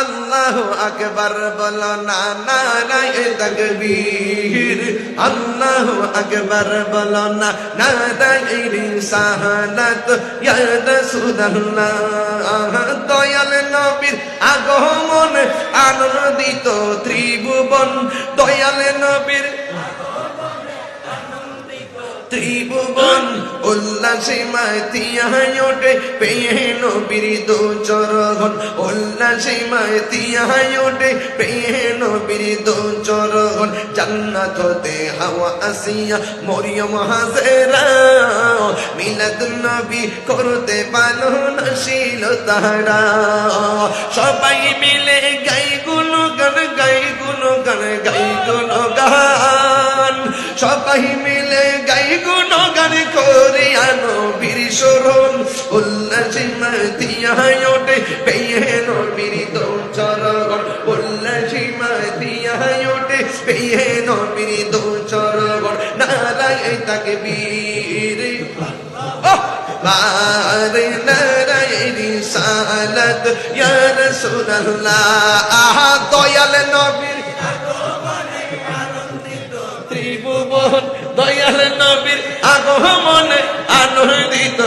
আল্লাহ আকবর বলো, না নারায় তকবীর। আল্লাহ আকবর বলো, না নারায় রিসালাত ইয়া দয়াল নবীর আগমন, আনন্দিত ত্রিভুবন। দয়াল নবীর ত্রিভুবন উল্লাসে মাতিয়ায় ওঠে, পেয়ে নবীর দু চরগন উল্লাসে মাতিয়ায় ওঠে, পেয়ে নবীর দু চরগন জান্নাত হতে হাওয়া আসিয়া মরিয়ম হাজেরা, মিলাদ নবী করতে পালো নশীল তাহারা। সবাই মিলে গাই গুলো গান গাই গুলো গান গাই গুলো গান সবাই মিলে গাই গুণ গান করে আনো বীর শরণ উল্লাসে মাতিয়ায় ওঠে, পেয়ে নবীর দো চরগণ উল্লাসে মাতিয়ায় ওঠে, পেয়ে নবীর দো চরগণ, নারায় তাকে বীর। বারে নারায় রিসালাত ইয়া রাসূলুল্লাহ, আহা দয়াল দয়াল নবীর আগমনে আনন্দিত